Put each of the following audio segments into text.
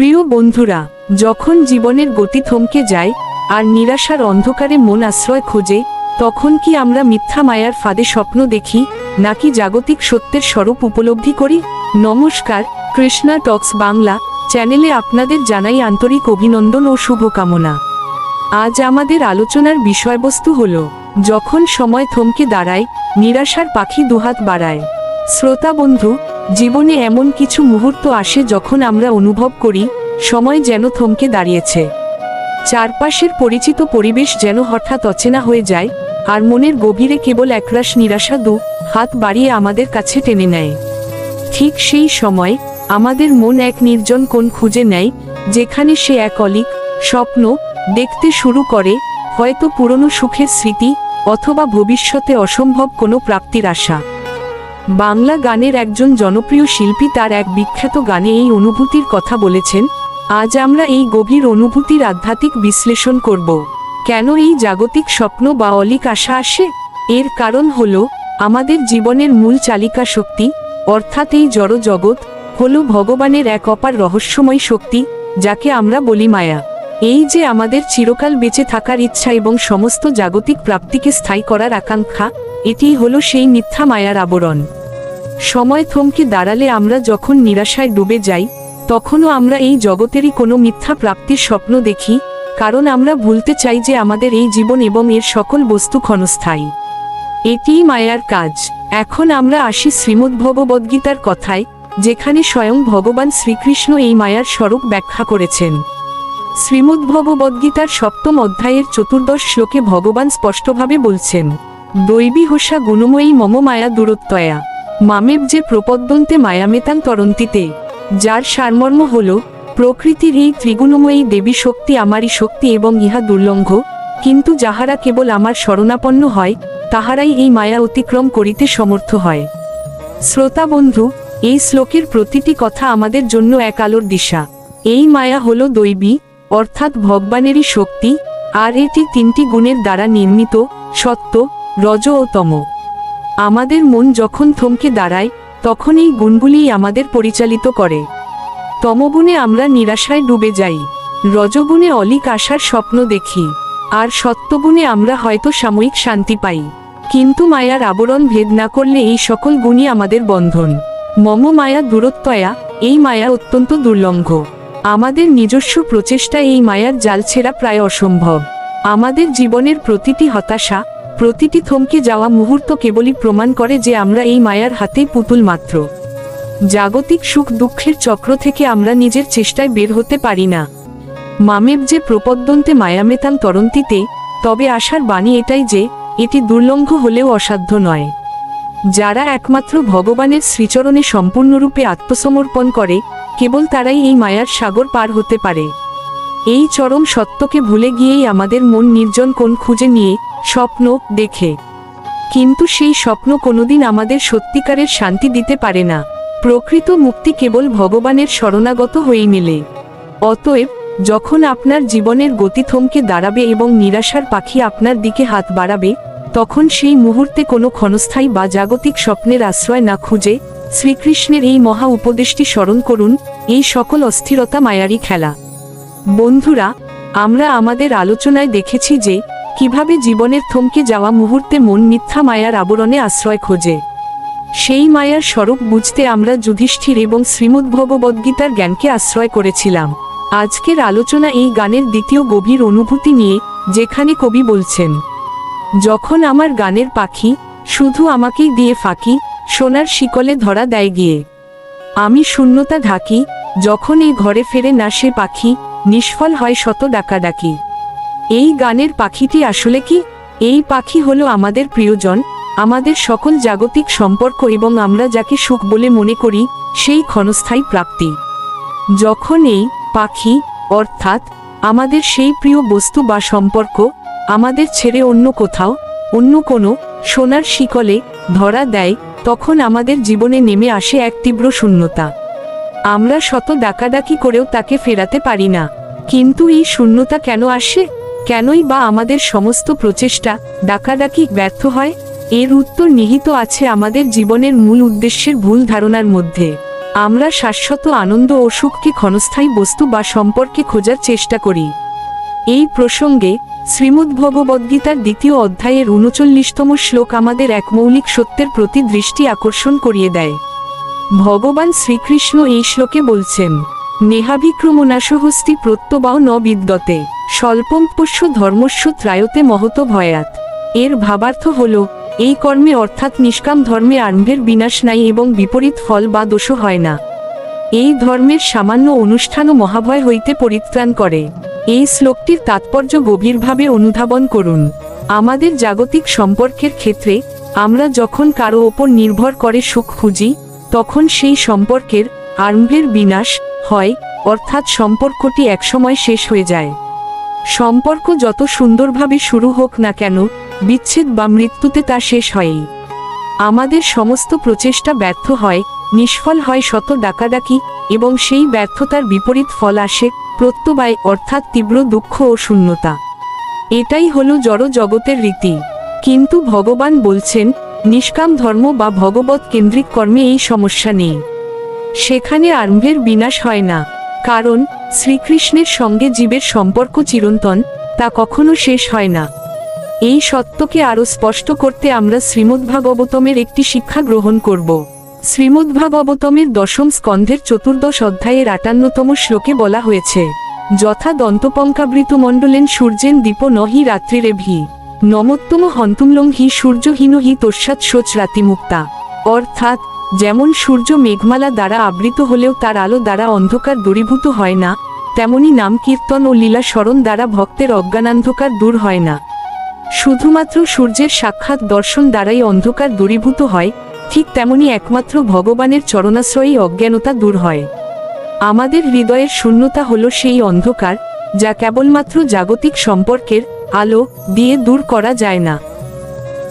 প্রিয় বন্ধুরা, যখন জীবনের গতি থমকে যায় আর নিরাশার অন্ধকারে মন আশ্রয় খোঁজে, তখন কি আমরা মিথ্যা মায়ার ফাঁদে স্বপ্ন দেখি, নাকি জাগতিক সত্যের স্বরূপ উপলব্ধি করি? নমস্কার, কৃষ্ণা টক্স বাংলা চ্যানেলে আপনাদের জানাই আন্তরিক অভিনন্দন ও শুভকামনা। আজ আমাদের আলোচনার বিষয়বস্তু হল, যখন সময় থমকে দাঁড়ায়, নিরাশার পাখি দুহাত বাড়ায়। শ্রোতা বন্ধু জীবনে এমন কিছু মুহূর্ত আসে যখন আমরা অনুভব করি, সময় যেন থমকে দাঁড়িয়েছে। চারপাশের পরিচিত পরিবেশ যেন হঠাৎ অচেনা হয়ে যায়, আর মনের গভীরে কেবল একরাশ নিরাশা দু হাত বাড়িয়ে আমাদের কাছে টেনে নেয়। ঠিক সেই সময়, আমাদের মন এক নির্জন কোণ খুঁজে নেয়, যেখানে সে এক অলিক, স্বপ্ন, দেখতে শুরু করে, হয়তো পুরনো সুখের স্মৃতি, অথবা ভবিষ্যতে অসম্ভব কোনো প্রাপ্তির আশা। বাংলা গানের একজন জনপ্রিয় শিল্পী তার এক বিখ্যাত গানে এই অনুভূতির কথা বলেছেন, আজ আমরা এই গভীর অনুভূতির আধ্যাত্মিক বিশ্লেষণ করব। কেন এই জাগতিক স্বপ্ন বা অলিক আশা আসে? এর কারণ হল, আমাদের জীবনের মূল চালিকা শক্তি, অর্থাৎ এই জড় জগৎ হল ভগবানের এক অপার রহস্যময় শক্তি, যাকে আমরা বলি মায়া। এই যে আমাদের চিরকাল বেঁচে থাকার ইচ্ছা এবং সমস্ত জাগতিক প্রাপ্তিকে স্থায়ী করার আকাঙ্ক্ষা এটিই হলো সেই মিথ্যা মায়ার আবরণ। সময় থমকে দাঁড়ালে আমরা যখন নিরাশায় ডুবে যাই, তখনও আমরা এই জগতেরই কোনো মিথ্যা প্রাপ্তির স্বপ্ন দেখি, কারণ আমরা ভুলতে চাই যে আমাদের এই জীবন এবং এর সকল বস্তু ক্ষণস্থায়ী। এটিই মায়ার কাজ। এখন আমরা আসি শ্রীমদ্ভগবদ্গীতার কথায়, যেখানে স্বয়ং ভগবান শ্রীকৃষ্ণ এই মায়ার স্বরূপ ব্যাখ্যা করেছেন। শ্রীমদ্ভগবদ্গীতার সপ্তম অধ্যায়ের চতুর্দশ শ্লোকে ভগবান স্পষ্টভাবে বলছেন, দৈবী হোসা গুণময়ী মম মায়া দূরত্বয়া মামেব যে প্রপদ্যন্তে মায়ামেতাং তরন্তিতে, যার সারমর্ম হল, প্রকৃতির এই ত্রিগুণময়ী দেবী শক্তি আমারই শক্তি এবং ইহা দুর্লঙ্ঘ, কিন্তু যাহারা কেবল আমার শরণাপন্ন হয়, তাহারাই এই মায়া অতিক্রম করিতে সমর্থ হয়। শ্রোতা বন্ধু, এই শ্লোকের প্রতিটি কথা আমাদের জন্য এক আলোর দিশা। এই মায়া হল দৈবী, অর্থাৎ ভগবানেরই শক্তি, আর এটি তিনটি গুণের দ্বারা নির্মিত, সত্য, রজ ও তম। আমাদের মন যখন থমকে দাঁড়ায় তখন এই গুণগুলিই আমাদের পরিচালিত করে। তমগুণে আমরা নিরাশায় ডুবে যাই। রজগুণে অলিক আশার স্বপ্ন দেখি। আর সত্যগুণে আমরা হয়তো সাময়িক শান্তি পাই। কিন্তু মায়ার আবরণ ভেদ না করলে এই সকল গুণই আমাদের বন্ধন। মম মায়া দূরত্বয়া, এই মায়া অত্যন্ত দুর্লঙ্ঘ আমাদের নিজস্ব প্রচেষ্টা এই মায়ার জাল ছেঁড়া প্রায় অসম্ভব। আমাদের জীবনের প্রতিটি হতাশা প্রতিটি থমকে যাওয়া মুহূর্ত কেবলই প্রমাণ করে যে আমরা এই মায়ার হাতেই পুতুল মাত্র। জাগতিক সুখ দুঃখের চক্র থেকে আমরা নিজের চেষ্টায় বের হতে পারি না। মামেব যে প্রপদ্যন্তে মায়ামেতাল তরন্তিতে, তবে আশার বাণী এটাই যে, এটি দুর্লঙ্ঘ হলেও অসাধ্য নয়। যারা একমাত্র ভগবানের শ্রীচরণে সম্পূর্ণরূপে আত্মসমর্পণ করে, কেবল তারাই এই মায়ার সাগর পার হতে পারে। এই চরম সত্যকে ভুলে গিয়েই আমাদের মন নির্জন কোণ খুঁজে নিয়ে স্বপ্ন দেখে। কিন্তু সেই স্বপ্ন কোনোদিন আমাদের সত্যিকারের শান্তি দিতে পারে না। প্রকৃত মুক্তি কেবল ভগবানের শরণাগত হয়েই মেলে। অতএব, যখন আপনার জীবনের গতি থমকে দাঁড়াবে এবং নিরাশার পাখি আপনার দিকে হাত বাড়াবে, তখন সেই মুহূর্তে কোনো ক্ষণস্থায়ী বা জাগতিক স্বপ্নের আশ্রয় না খুঁজে শ্রীকৃষ্ণের এই মহা উপদেশটি স্মরণ করুন, এই সকল অস্থিরতা মায়ারি খেলা। বন্ধুরা, আমরা আমাদের আলোচনায় দেখেছি যে কীভাবে জীবনের থমকে যাওয়া মুহূর্তে মন মিথ্যা মায়ার আবরণে আশ্রয় খোঁজে? সেই মায়ার স্বরূপ বুঝতে আমরা যুধিষ্ঠির এবং শ্রীমদ্ভগবদ্গীতার জ্ঞানকে আশ্রয় করেছিলাম। আজকের আলোচনা এই গানের দ্বিতীয় গভীর অনুভূতি নিয়ে, যেখানে কবি বলছেন, যখন আমার গানের পাখি শুধু আমাকেই দিয়ে ফাঁকি, সোনার শিকলে ধরা দেয় গিয়ে। আমি শূন্যতা ঢাকি, যখন এই ঘরে ফেরে না সে পাখি, নিষ্ফল হয় শত ডাকাডাকি। এই গানের পাখিটি আসলে কি? এই পাখি হলো আমাদের প্রিয়জন, আমাদের সকল জাগতিক সম্পর্ক এবং আমরা যাকে সুখ বলে মনে করি, সেই ক্ষণস্থায়ী প্রাপ্তি। যখন এই পাখি, অর্থাৎ আমাদের সেই প্রিয় বস্তু বা সম্পর্ক, আমাদের ছেড়ে অন্য কোথাও, অন্য কোনো সোনার শিকলে ধরা দেয়, তখন আমাদের জীবনে নেমে আসে এক তীব্র শূন্যতা। আমরা শত ডাকাডাকি করেও তাকে ফেরাতে পারি না। কিন্তু এই শূন্যতা কেন আসে? কেনই বা আমাদের সমস্ত প্রচেষ্টা ডাকাডাকি ব্যর্থ হয়? এর উত্তর নিহিত আছে আমাদের জীবনের মূল উদ্দেশ্যের ভুল ধারণার মধ্যে। আমরা শাশ্বত আনন্দ ও সুখকে ক্ষণস্থায়ী বস্তু বা সম্পর্কে খোঁজার চেষ্টা করি। এই প্রসঙ্গে শ্রীমদ্ ভগবদ্গীতার দ্বিতীয় অধ্যায়ের উনচল্লিশতম শ্লোক আমাদের এক মৌলিক সত্যের প্রতি দৃষ্টি আকর্ষণ করিয়ে দেয়। ভগবান শ্রীকৃষ্ণ এই শ্লোকে বলছেন নেহাভিক্রমনাশহস্তি প্রত্যবাও ন বিদ্যতে। স্বল্পম পোষ্য ধর্মস্য ত্রায়তে মহত ভয়াত। এর ভাবার্থ হল, এই কর্মে অর্থাৎ নিষ্কাম ধর্মে আরম্ভের বিনাশ নাই এবং বিপরীত ফল বা দোষও হয় না। এই ধর্মের সামান্য অনুষ্ঠানও মহাভয় হইতে পরিত্রাণ করে। এই শ্লোকটির তাৎপর্য গভীরভাবে অনুধাবন করুন। আমাদের জাগতিক সম্পর্কের ক্ষেত্রে, আমরা যখন কারও ওপর নির্ভর করে সুখ খুঁজি, তখন সেই সম্পর্কের আরম্ভের বিনাশ হয়, অর্থাৎ সম্পর্কটি একসময় শেষ হয়ে যায়। সম্পর্ক যত সুন্দরভাবে শুরু হোক না কেন, বিচ্ছেদ বা মৃত্যুতে তা শেষ হয়ই। আমাদের সমস্ত প্রচেষ্টা ব্যর্থ হয়, নিষ্ফল হয় শত ডাকাডাকি, এবং সেই ব্যর্থতার বিপরীত ফল আসে, প্রত্যবায়, অর্থাৎ তীব্র দুঃখ ও শূন্যতা। এটাই হলো জড় জগতের রীতি। কিন্তু ভগবান বলছেন, নিষ্কাম ধর্ম বা ভগবত কেন্দ্রিক কর্মে এই সমস্যা নেই। সেখানে আরম্ভের বিনাশ হয় না, কারণ শ্রীকৃষ্ণের সঙ্গে জীবের সম্পর্ক চিরন্তন, তা কখনো শেষ হয় না। এই সত্যকে আরও স্পষ্ট করতে আমরা শ্রীমদ্ভাগবতমের একটি শিক্ষা গ্রহণ করব। শ্রীমদ্ভাগবতমের দশম স্কন্ধের চতুর্দশ অধ্যায়ের আটান্নতম শ্লোকে বলা হয়েছে, যথা দন্তপঙ্কাবৃত মণ্ডলেন সূর্যেন দীপ নহি রাত্রিরে ভি, নমোত্তম হন্তুমলং হি সূর্যহীন হি তস্যাৎ শোচ রাতিমুক্তা। অর্থাৎ যেমন সূর্য মেঘমালা দ্বারা আবৃত হলেও তার আলো দ্বারা অন্ধকার দূরীভূত হয় না, তেমনি নাম কীর্তন ও লীলা স্মরণ দ্বারা ভক্তের অজ্ঞানান্ধকার দূর হয় না। শুধুমাত্র সূর্যের সাক্ষাৎ দর্শন দ্বারাই অন্ধকার দূরীভূত হয়, ঠিক তেমনি একমাত্র ভগবানের চরণাশ্রয়ী অজ্ঞানতা দূর হয়। আমাদের হৃদয়ের শূন্যতা হল সেই অন্ধকার, যা কেবলমাত্র জাগতিক সম্পর্কের আলো দিয়ে দূর করা যায় না।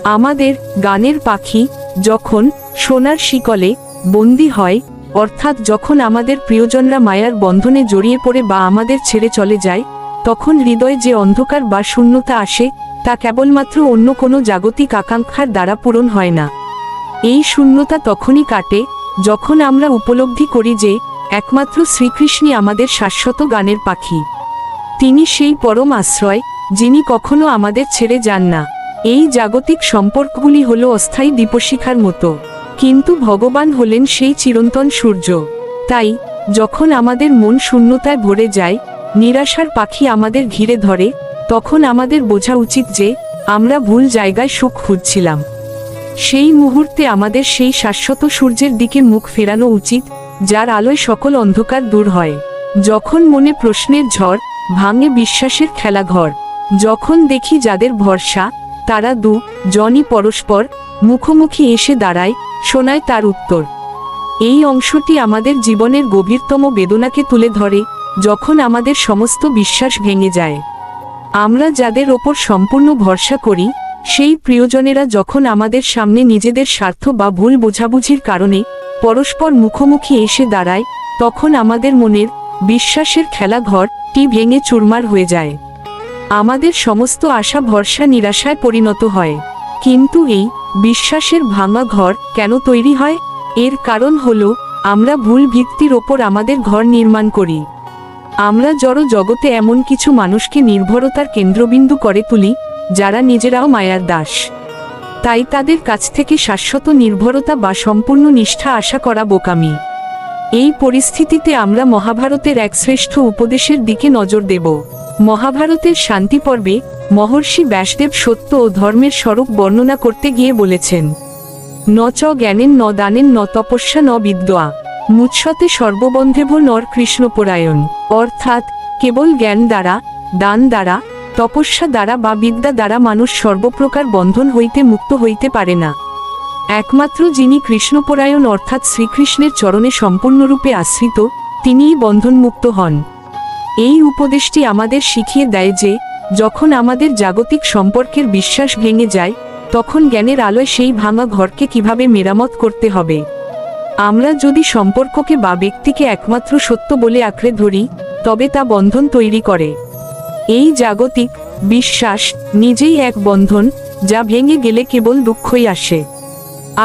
আমাদের গানের পাখি যখন সোনার শিকলে বন্দি হয়, অর্থাৎ যখন আমাদের প্রিয়জনরা মায়ার বন্ধনে জড়িয়ে পড়ে বা আমাদের ছেড়ে চলে যায়, তখন হৃদয়ে যে অন্ধকার বা শূন্যতা আসে, তা কেবলমাত্র অন্য কোনো জাগতিক আকাঙ্ক্ষার দ্বারা পূরণ হয় না। এই শূন্যতা তখনই কাটে, যখন আমরা উপলব্ধি করি যে, একমাত্র শ্রীকৃষ্ণই আমাদের শাশ্বত গানের পাখি। তিনি সেই পরম আশ্রয়, যিনি কখনো আমাদের ছেড়ে যান না। এই জাগতিক সম্পর্কগুলি হল অস্থায়ী দীপশিখার মতো। কিন্তু ভগবান হলেন সেই চিরন্তন সূর্য। তাই, যখন আমাদের মন শূন্যতায় ভরে যায়, নিরাশার পাখি আমাদের ঘিরে ধরে, তখন আমাদের বোঝা উচিত যে, আমরা ভুল জায়গায় সুখ খুঁজছিলাম। সেই মুহূর্তে আমাদের সেই শাশ্বত সূর্যের দিকে মুখ ফেরানো উচিত, যার আলোয় সকল অন্ধকার দূর হয়। যখন মনে প্রশ্নের ঝড়, ভাঙে বিশ্বাসের খেলাঘর, যখন দেখি যাদের ভরসা, তারা দু, জনই পরস্পর মুখোমুখি এসে দাঁড়ায়, শোনায় তার উত্তর। এই অংশটি আমাদের জীবনের গভীরতম বেদনাকে তুলে ধরে, যখন আমাদের সমস্ত বিশ্বাস ভেঙে যায়। আমরা যাদের ওপর সম্পূর্ণ ভরসা করি, সেই প্রিয়জনেরা যখন আমাদের সামনে নিজেদের স্বার্থ বা ভুল বোঝাবুঝির কারণে পরস্পর মুখোমুখি এসে দাঁড়ায়, তখন আমাদের মনের, বিশ্বাসের খেলাঘরটি ভেঙে চুরমার হয়ে যায়। আমাদের সমস্ত আশা ভরসা নিরাশায় পরিণত হয়। কিন্তু এই বিশ্বাসের ভাঙা ঘর কেন তৈরি হয়? এর কারণ হল, আমরা ভুল ভিত্তির ওপর আমাদের ঘর নির্মাণ করি। আমরা জড় জগতে এমন কিছু মানুষকে নির্ভরতার কেন্দ্রবিন্দু করে তুলি, যারা নিজেরাও মায়ার দাস। তাই তাদের কাছ থেকে শাশ্বত নির্ভরতা বা সম্পূর্ণ নিষ্ঠা আশা করা বোকামি। এই পরিস্থিতিতে আমরা মহাভারতের এক শ্রেষ্ঠ উপদেশের দিকে নজর দেব। মহাভারতের শান্তি পর্বে মহর্ষি ব্যাসদেব সত্য ও ধর্মের স্বরূপ বর্ণনা করতে গিয়ে বলেছেন, ন চ জ্ঞানেন, ন দানেন, ন তপস্যা, ন বিদ্যা। মুৎসতে সর্ববন্ধেব নর কৃষ্ণপরায়ণ। অর্থাৎ, কেবল জ্ঞান দ্বারা, দান দ্বারা, তপস্যা দ্বারা বা বিদ্যা দ্বারা মানুষ সর্বপ্রকার বন্ধন হইতে মুক্ত হইতে পারে না। একমাত্র যিনি কৃষ্ণপরায়ণ অর্থাৎ শ্রীকৃষ্ণের চরণে সম্পূর্ণরূপে আশ্রিত, তিনিই বন্ধনমুক্ত হন। এই উপদেশটি আমাদের শিখিয়ে দেয় যে, যখন আমাদের জাগতিক সম্পর্কের বিশ্বাস ভেঙে যায়, তখন জ্ঞানের আলোয় সেই ভাঙা ঘরকে কীভাবে মেরামত করতে হবে? আমরা যদি সম্পর্ককে বা ব্যক্তিকে একমাত্র সত্য বলে আঁকড়ে ধরি, তবে তা বন্ধন তৈরি করে। এই জাগতিক বিশ্বাস নিজেই এক বন্ধন, যা ভেঙে গেলে কেবল দুঃখই আসে।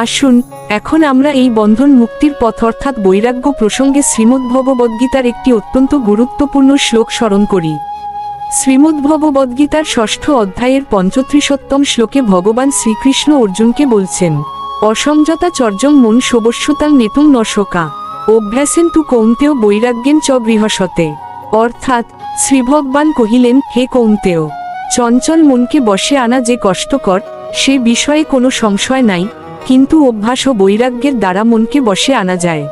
আসুন, এখন আমরা এই বন্ধন মুক্তির পথ অর্থাৎ বৈরাগ্য প্রসঙ্গে শ্রীমদ্ভগবদ্গীতার একটি অত্যন্ত গুরুত্বপূর্ণ শ্লোক স্মরণ করি। শ্রীমদ্ভগবদ্গীতার ষষ্ঠ অধ্যায়ের পঞ্চত্রিশোত্তম শ্লোকে ভগবান শ্রীকৃষ্ণ অর্জুনকে বলছেন, অসংযতা চর্যং মন সবস্যতাল নেতুং নশকা, অভ্যাসেন তু কৌন্তেয় বৈরাগ্যেন চ গৃহসতে অর্থাৎ, শ্রীভগবান কহিলেন, হে কৌন্তেয়, চঞ্চল মনকে বসে আনা যে কষ্টকর, সে বিষয়ে কোনো সংশয় নাই কিন্তু অভ্যাস ও বৈরাগ্যের দ্বারা মনকে বসে আনা যায়।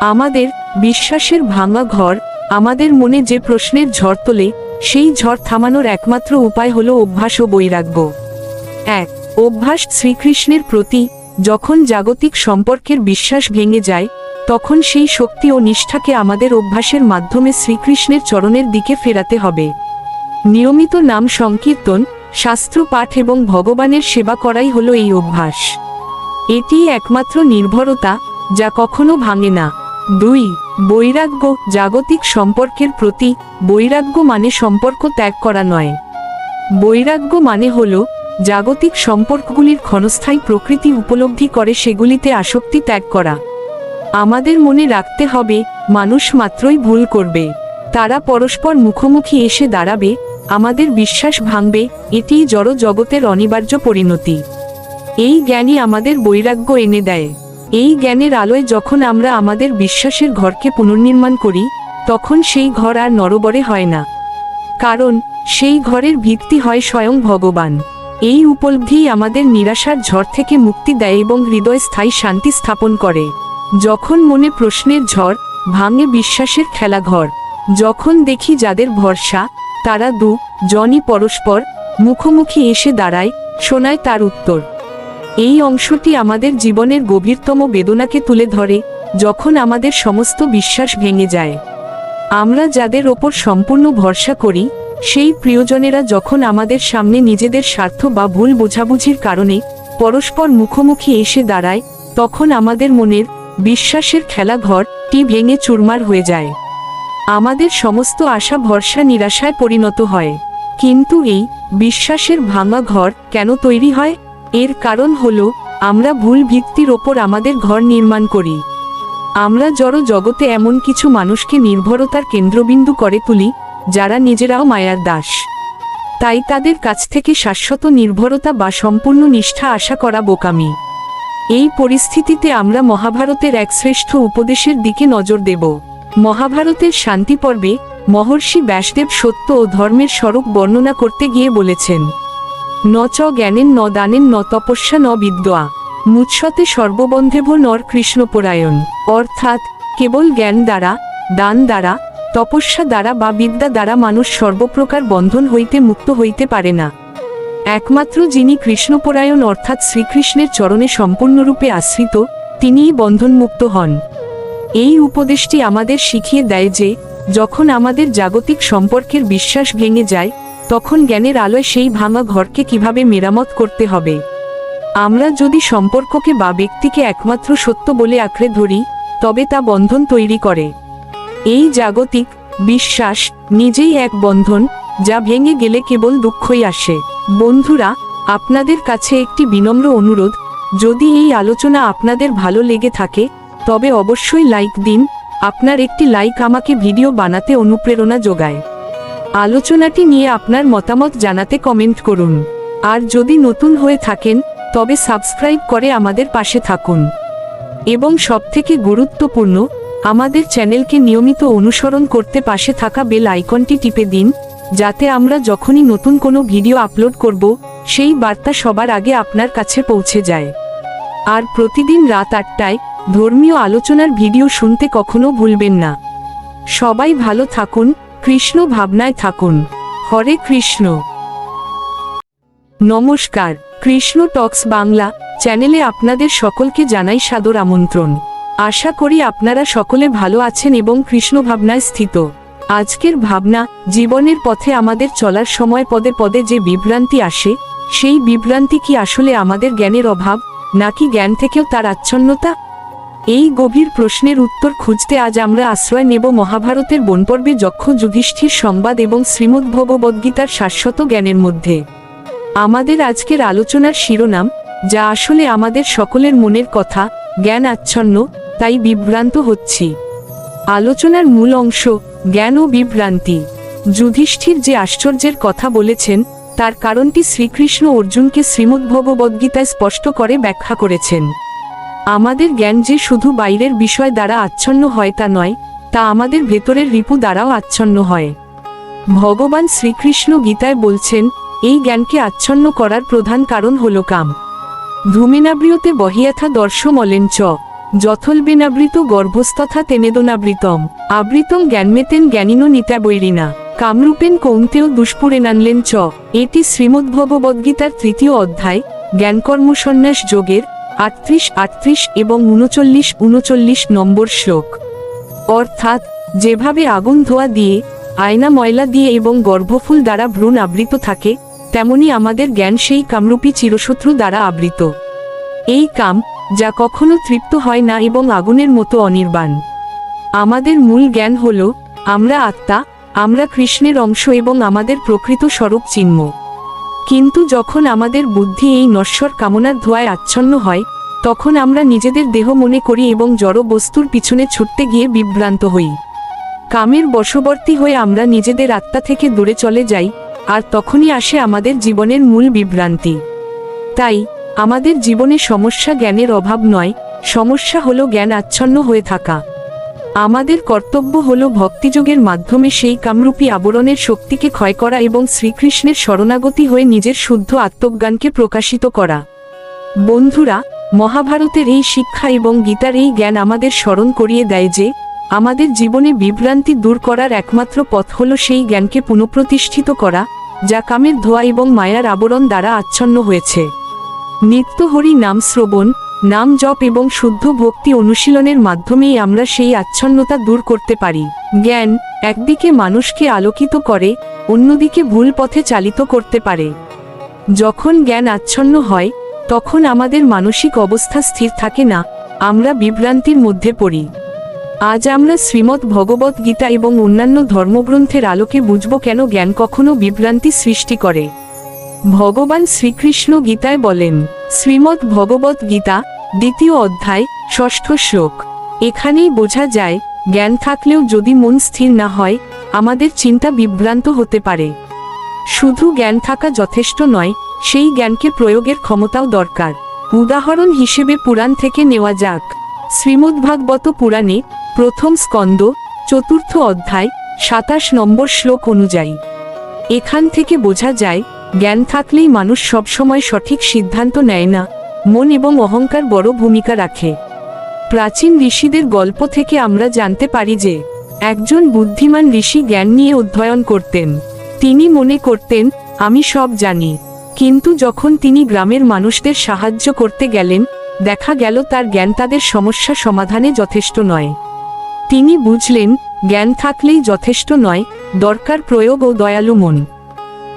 আমাদের বিশ্বাসের ভাঙা ঘর, আমাদের মনে যে প্রশ্নের ঝড় তোলে, সেই ঝড় থামানোর একমাত্র উপায় হলো অভ্যাস ও বৈরাগ্য। এক, অভ্যাস শ্রীকৃষ্ণের প্রতি যখন জাগতিক সম্পর্কের বিশ্বাস ভেঙে যায়, তখন সেই শক্তি ও নিষ্ঠাকে আমাদের অভ্যাসের মাধ্যমে শ্রীকৃষ্ণের চরণের দিকে ফেরাতে হবে। নিয়মিত নাম সংকীর্তন, শাস্ত্র পাঠ এবং ভগবানের সেবা করাই হলো এই অভ্যাস। এটি একমাত্র নির্ভরতা, যা কখনো ভাঙে না। দুই, বৈরাগ্য, জাগতিক সম্পর্কের প্রতি, বৈরাগ্য মানে সম্পর্ক ত্যাগ করা নয়। বৈরাগ্য মানে হল, জাগতিক সম্পর্কগুলির ক্ষণস্থায়ী প্রকৃতি উপলব্ধি করে সেগুলিতে আসক্তি ত্যাগ করা। আমাদের মনে রাখতে হবে, মানুষ মাত্রই ভুল করবে। তারা পরস্পর মুখোমুখি এসে দাঁড়াবে, আমাদের বিশ্বাস ভাঙবে, এটিই জড় জগতের অনিবার্য পরিণতি। এই জ্ঞানই আমাদের বৈরাগ্য এনে দেয়। এই জ্ঞানের আলোয় যখন আমরা আমাদের বিশ্বাসের ঘরকে পুনর্নির্মাণ করি, তখন সেই ঘর আর নরবরে হয় না। কারণ, সেই ঘরের ভিত্তি হয় স্বয়ং ভগবান। এই উপলব্ধিই আমাদের নিরাশার ঝড় থেকে মুক্তি দেয় এবং হৃদয় স্থায়ী শান্তি স্থাপন করে। যখন মনে প্রশ্নের ঝড়, ভাঙে বিশ্বাসের খেলাঘর যখন দেখি যাদের ভরসা, তারা দু, জনই পরস্পর, মুখোমুখি এসে দাঁড়ায়, শোনায় তার উত্তর। এই অংশটি আমাদের জীবনের গভীরতম বেদনাকে তুলে ধরে, যখন আমাদের সমস্ত বিশ্বাস ভেঙে যায়। আমরা যাদের ওপর সম্পূর্ণ ভরসা করি, সেই প্রিয়জনেরা যখন আমাদের সামনে নিজেদের স্বার্থ বা ভুল বোঝাবুঝির কারণে পরস্পর মুখোমুখি এসে দাঁড়ায়, তখন আমাদের মনের বিশ্বাসের খেলাঘরটি ভেঙে চুরমার হয়ে যায়। আমাদের সমস্ত আশা ভরসা নিরাশায় পরিণত হয়। কিন্তু এই বিশ্বাসের ভাঙা ঘর কেন তৈরি হয়? এর কারণ হল, আমরা ভুল ভিত্তির ওপর আমাদের ঘর নির্মাণ করি। আমরা জড় জগতে এমন কিছু মানুষকে নির্ভরতার কেন্দ্রবিন্দু করে তুলি, যারা নিজেরাও মায়ার দাস। তাই তাদের কাছ থেকে শাশ্বত নির্ভরতা বা সম্পূর্ণ নিষ্ঠা আশা করা বোকামি। এই পরিস্থিতিতে আমরা মহাভারতের এক শ্রেষ্ঠ উপদেশের দিকে নজর দেব। মহাভারতের শান্তি পর্বে মহর্ষি ব্যাসদেব সত্য ও ধর্মের স্বরূপ বর্ণনা করতে গিয়ে বলেছেন ন চ জ্ঞানেন ন দানেন ন তপস্যা ন বিদ্যা মুৎসতে সর্ববন্ধেভ নর কৃষ্ণপরায়ণ। অর্থাৎ, কেবল জ্ঞান দ্বারা, দান দ্বারা, তপস্যা দ্বারা বা বিদ্যা দ্বারা মানুষ সর্বপ্রকার বন্ধন হইতে মুক্ত হইতে পারে না। একমাত্র যিনি কৃষ্ণপরায়ণ অর্থাৎ শ্রীকৃষ্ণের চরণে সম্পূর্ণরূপে আশ্রিত, তিনিই বন্ধনমুক্ত হন। এই উপদেশটি আমাদের শিখিয়ে দেয় যে, যখন আমাদের জাগতিক সম্পর্কের বিশ্বাস ভেঙে যায় তখন জ্ঞানের আলোয় সেই ভাঙা ঘরকে কীভাবে মেরামত করতে হবে? আমরা যদি সম্পর্ককে বা ব্যক্তিকে একমাত্র সত্য বলে আঁকড়ে ধরি, তবে তা বন্ধন তৈরি করে। এই জাগতিক বিশ্বাস নিজেই এক বন্ধন, যা ভেঙে গেলে কেবল দুঃখই আসে। বন্ধুরা, আপনাদের কাছে একটি বিনম্র অনুরোধ, যদি এই আলোচনা আপনাদের ভালো লেগে থাকে, তবে অবশ্যই লাইক দিন, আপনার একটি লাইক আমাকে ভিডিও বানাতে অনুপ্রেরণা যোগায়। আলোচনাটি নিয়ে আপনার মতামত জানাতে কমেন্ট করুন। আর যদি নতুন হয়ে থাকেন, তবে সাবস্ক্রাইব করে আমাদের পাশে থাকুন। এবং সবথেকে গুরুত্বপূর্ণ, আমাদের চ্যানেলকে নিয়মিত অনুসরণ করতে পাশে থাকা বেল আইকনটি টিপে দিন, যাতে আমরা যখনই নতুন কোনো ভিডিও আপলোড করব, সেই বার্তা সবার আগে আপনার কাছে পৌঁছে যায়। আর প্রতিদিন রাত আটটায় ধর্মীয় আলোচনার ভিডিও শুনতে কখনো ভুলবেন না। সবাই ভালো থাকুন কৃষ্ণ ভাবনায় থাকুন। হরে কৃষ্ণ। নমস্কার। কৃষ্ণ টক্স বাংলা চ্যানেলে আপনাদের সকলকে জানাই সাদর আমন্ত্রণ। আশা করি আপনারা সকলে ভালো আছেন এবং কৃষ্ণ ভাবনায় স্থিত। আজকের ভাবনা, জীবনের পথে আমাদের চলার সময় পদে পদে যে বিভ্রান্তি আসে, সেই বিভ্রান্তি কি আসলে আমাদের জ্ঞানের অভাব, নাকি জ্ঞান থেকেও তার আচ্ছন্নতা? এই গভীর প্রশ্নের উত্তর খুঁজতে আজ আমরা আশ্রয় নেব মহাভারতের বনপর্বে যক্ষ যুধিষ্ঠির সংবাদ এবং শ্রীমদ্ভগবদ্গীতার শাশ্বত জ্ঞানের মধ্যে। আমাদের আজকের আলোচনার শিরোনাম, যা আসলে আমাদের সকলের মনের কথা, জ্ঞান আচ্ছন্ন, তাই বিভ্রান্ত হচ্ছি। আলোচনার মূল অংশ, জ্ঞান ও বিভ্রান্তি। যুধিষ্ঠির যে আশ্চর্যের কথা বলেছেন, তার কারণটি শ্রীকৃষ্ণ অর্জুনকে শ্রীমদ্ভগবদ্গীতায় স্পষ্ট করে ব্যাখ্যা করেছেন। আমাদের জ্ঞান যে শুধু বাইরের বিষয় দ্বারা আচ্ছন্ন হয় তা নয়, তা আমাদের ভেতরের রিপু দ্বারাও আচ্ছন্ন হয়। ভগবান শ্রীকৃষ্ণ গীতায় বলছেন, এই জ্ঞানকে আচ্ছন্ন করার প্রধান কারণ হল কাম। ধূমেনাবৃয়তে বহিয়াথা দর্শমলেন চ। যথলবেনাবৃত গর্ভস্তথা তেনেদনাবৃতম। আবৃতম জ্ঞানমেতেন জ্ঞানিনো নিতা বৈরিনা কামরূপেন কৌন্তেও দুষ্পুরেনানলেন চ। এটি শ্রীমদ্ভগবদ্গীতার তৃতীয় অধ্যায়, জ্ঞানকর্মসন্ন্যাস যোগের আটত্রিশ আটত্রিশ এবং উনচল্লিশ উনচল্লিশ নম্বর শ্লোক। অর্থাৎ, যেভাবে আগুন ধোয়া দিয়ে, আয়না ময়লা দিয়ে এবং গর্ভফুল দ্বারা ভ্রূণ আবৃত থাকে, তেমনি আমাদের জ্ঞান সেই কামরূপী চিরশত্রু দ্বারা আবৃত। এই কাম, যা কখনো তৃপ্ত হয় না এবং আগুনের মতো অনির্বাণ। আমাদের মূল জ্ঞান হল, আমরা আত্মা, আমরা কৃষ্ণের অংশ এবং আমাদের প্রকৃত স্বরূপ চিহ্ন। কিন্তু যখন আমাদের বুদ্ধি এই নশ্বর কামনার ধোয়ায় আচ্ছন্ন হয়, তখন আমরা নিজেদের দেহ মনে করি এবং জড় বস্তুর পিছনে ছুটতে গিয়ে বিভ্রান্ত হই। কামের বশবর্তী হয়ে আমরা নিজেদের আত্মা থেকে দূরে চলে যাই, আর তখনই আসে আমাদের জীবনের মূল বিভ্রান্তি। তাই, আমাদের জীবনে সমস্যা জ্ঞানের অভাব নয়, সমস্যা হলো জ্ঞান আচ্ছন্ন হয়ে থাকা। আমাদের কর্তব্য হল ভক্তিযোগের মাধ্যমে সেই কামরূপী আবরণের শক্তিকে ক্ষয় করা এবং শ্রীকৃষ্ণের শরণাগতি হয়ে নিজের শুদ্ধ আত্মজ্ঞানকে প্রকাশিত করা। বন্ধুরা, মহাভারতের এই শিক্ষা এবং গীতার এই জ্ঞান আমাদের স্মরণ করিয়ে দেয় যে, আমাদের জীবনে বিভ্রান্তি দূর করার একমাত্র পথ হল সেই জ্ঞানকে পুনঃপ্রতিষ্ঠিত করা, যা কামের ধোয়া এবং মায়ার আবরণ দ্বারা আচ্ছন্ন হয়েছে। নিত্য হরি নাম শ্রবণ নাম জপ এবং শুদ্ধ ভক্তি অনুশীলনের মাধ্যমেই আমরা সেই আচ্ছন্নতা দূর করতে পারি। জ্ঞান একদিকে মানুষকে আলোকিত করে, অন্যদিকে ভুল পথে চালিত করতে পারে। যখন জ্ঞান আচ্ছন্ন হয়, তখন আমাদের মানসিক অবস্থা স্থির থাকে না, আমরা বিভ্রান্তির মধ্যে পড়ি। আজ আমরা শ্রীমদ্ ভগবত গীতা এবং অন্যান্য ধর্মগ্রন্থের আলোকে বুঝব কেন জ্ঞান কখনো বিভ্রান্তি সৃষ্টি করে। ভগবান শ্রীকৃষ্ণ গীতায় বলেন, শ্রীমদ্ ভগবত গীতা, দ্বিতীয় অধ্যায়, ষষ্ঠ শ্লোক। এখানেই বোঝা যায়, জ্ঞান থাকলেও যদি মন স্থির না হয়, আমাদের চিন্তা বিভ্রান্ত হতে পারে। শুধু জ্ঞান থাকা যথেষ্ট নয়, সেই জ্ঞানকে প্রয়োগের ক্ষমতাও দরকার। উদাহরণ হিসেবে পুরাণ থেকে নেওয়া যাক। শ্রীমদ্ভাগবত পুরাণে প্রথম স্কন্দ, চতুর্থ অধ্যায়, সাতাশ নম্বর শ্লোক অনুযায়ী। এখান থেকে বোঝা যায় জ্ঞান থাকলেই মানুষ সবসময় সঠিক সিদ্ধান্ত নেয় না, মন এবং অহংকার বড় ভূমিকা রাখে। প্রাচীন ঋষিদের গল্প থেকে আমরা জানতে পারি যে, একজন বুদ্ধিমান ঋষি জ্ঞান নিয়ে অধ্যয়ন করতেন। তিনি মনে করতেন, আমি সব জানি। কিন্তু যখন তিনি গ্রামের মানুষদের সাহায্য করতে গেলেন, দেখা গেল তার জ্ঞান তাদের সমস্যা সমাধানে যথেষ্ট নয়। তিনি বুঝলেন, জ্ঞান থাকলেই যথেষ্ট নয়, দরকার প্রয়োগ ও দয়ালু মন।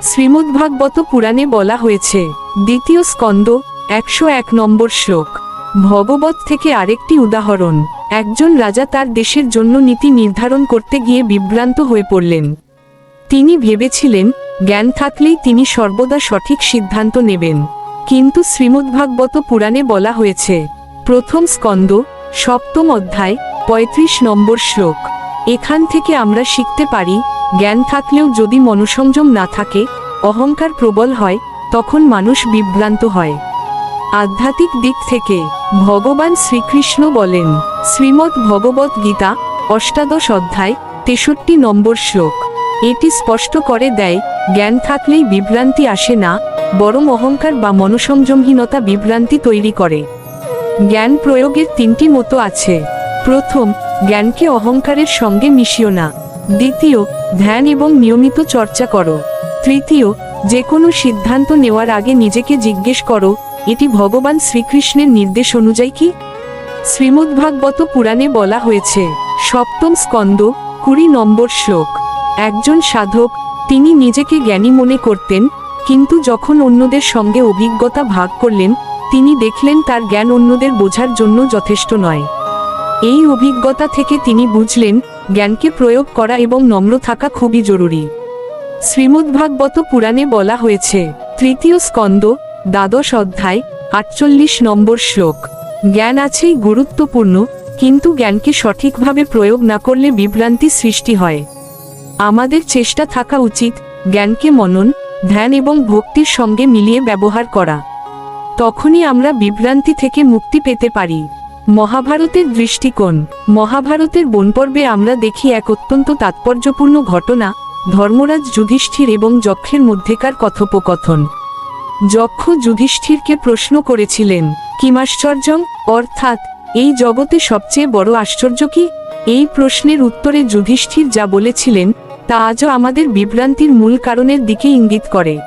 শ্রীমদ্ভাগবত পুরাণে বলা হয়েছে, দ্বিতীয় স্কন্দ, একশো এক নম্বর শ্লোক। ভগবত থেকে আরেকটি উদাহরণ, একজন রাজা তার দেশের জন্য নীতি নির্ধারণ করতে গিয়ে বিভ্রান্ত হয়ে পড়লেন। তিনি ভেবেছিলেন, জ্ঞান থাকলেই তিনি সর্বদা সঠিক সিদ্ধান্ত নেবেন। কিন্তু শ্রীমদ্ভাগবত পুরাণে বলা হয়েছে, প্রথম স্কন্দ, সপ্তম অধ্যায় ৩৫ নম্বর শ্লোক। এখান থেকে আমরা শিখতে পারি জ্ঞান থাকলেও যদি মনসংযম না থাকে, অহংকার প্রবল হয়, তখন মানুষ বিভ্রান্ত হয়। আধ্যাত্মিক দিক থেকে ভগবান শ্রীকৃষ্ণ বলেন, শ্রীমদ্ ভগবত গীতা, অষ্টাদশ অধ্যায়, তেষট্টি নম্বর শ্লোক। এটি স্পষ্ট করে দেয়, জ্ঞান থাকলেই বিভ্রান্তি আসে না, বরং অহংকার বা মনসংযমহীনতা বিভ্রান্তি তৈরি করে। জ্ঞান প্রয়োগের তিনটি মতো আছে। প্রথম, জ্ঞানকে অহংকারের সঙ্গে মিশিও না। দ্বিতীয় ধ্যান এবং নিয়মিত চর্চা করো। তৃতীয় যে কোনো সিদ্ধান্ত নেওয়ার আগে নিজেকে জিজ্ঞেস করো, এটি ভগবান শ্রীকৃষ্ণের নির্দেশ অনুযায়ী কি? শ্রীমদ্ভাগবত পুরাণে বলা হয়েছে, সপ্তম স্কন্দ, কুড়ি নম্বর শ্লোক। একজন সাধক, তিনি নিজেকে জ্ঞানী মনে করতেন, কিন্তু যখন অন্যদের সঙ্গে অভিজ্ঞতা ভাগ করলেন, তিনি দেখলেন তার জ্ঞান অন্যদের বোঝার জন্য যথেষ্ট নয়। এই অভিজ্ঞতা থেকে তিনি বুঝলেন, জ্ঞানকে প্রয়োগ করা এবং নম্র থাকা খুবই জরুরি। শ্রীমদ্ভাগবত পুরাণে বলা হয়েছে, তৃতীয় স্কন্দ, দ্বাদশ অধ্যায়, আটচল্লিশ নম্বর শ্লোক। জ্ঞান আছেই গুরুত্বপূর্ণ, কিন্তু জ্ঞানকে সঠিকভাবে প্রয়োগ না করলে বিভ্রান্তি সৃষ্টি হয়। আমাদের চেষ্টা থাকা উচিত, জ্ঞানকে মনন, ধ্যান এবং ভক্তির সঙ্গে মিলিয়ে ব্যবহার করা। তখনই আমরা বিভ্রান্তি থেকে মুক্তি পেতে পারি। মহাভারতের দৃষ্টিকোণ। মহাভারতের বনপর্বে আমরা দেখি এক অত্যন্ত তাৎপর্যপূর্ণ ঘটনা, ধর্মরাজ যুধিষ্ঠির এবং যক্ষের মধ্যেকার কথোপকথন। যক্ষ যুধিষ্ঠিরকে প্রশ্ন করেছিলেন, কিমাশ্চর্যং, অর্থাৎ এই জগতে সবচেয়ে বড় আশ্চর্য কি? এই প্রশ্নের উত্তরে যুধিষ্ঠির যা বলেছিলেন, তা আজও আমাদের বিভ্রান্তির মূল কারণের দিকে ইঙ্গিত করে।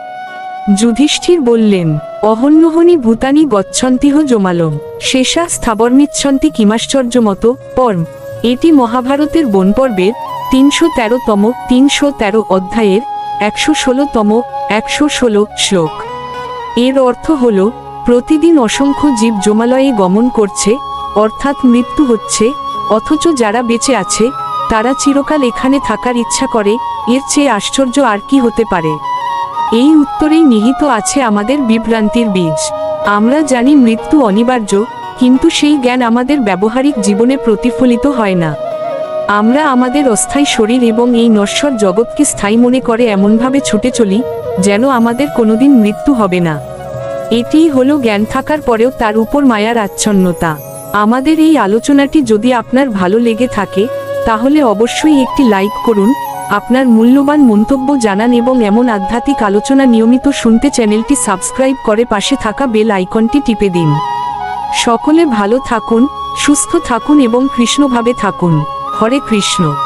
যুধিষ্ঠির বললেন, অহন্যহনি ভূতানি গচ্ছন্তিহ জমালম। শেষা স্থাবরমিচ্ছন্তি কিমাশ্চর্য মতো পর্ম। এটি মহাভারতের বনপর্বের তিনশো তেরোতম, তিনশো তেরো অধ্যায়ের একশো ষোলোতম, একশো ষোলো শ্লোক। এর অর্থ হল, প্রতিদিন অসংখ্য জীব জমালয়ে গমন করছে, অর্থাৎ মৃত্যু হচ্ছে, অথচ যারা বেঁচে আছে, তারা চিরকাল এখানে থাকার ইচ্ছা করে, এর চেয়ে আশ্চর্য আর কি হতে পারে? এই উত্তরেই নিহিত আছে আমাদের বিভ্রান্তির বীজ। আমরা জানি মৃত্যু অনিবার্য, কিন্তু সেই জ্ঞান আমাদের ব্যবহারিক জীবনে প্রতিফলিত হয় না। আমরা আমাদের অস্থায়ী শরীর এবং এই নশ্বর জগৎকে স্থায়ী মনে করে এমনভাবে ছুটে চলি, যেন আমাদের কোনোদিন মৃত্যু হবে না। এটিই হলো জ্ঞান থাকার পরেও তার উপর মায়ার আচ্ছন্নতা। আমাদের এই আলোচনাটি যদি আপনার ভালো লেগে থাকে, তাহলে অবশ্যই একটি লাইক করুন আপনার মূল্যবান মন্তব্য জানান এবং এমন আধ্যাত্মিক আলোচনা নিয়মিত শুনতে চ্যানেলটি সাবস্ক্রাইব করে পাশে থাকা বেল আইকনটি টিপে দিন। সকলে ভালো থাকুন, সুস্থ থাকুন এবং কৃষ্ণভাবে থাকুন। হরে কৃষ্ণ।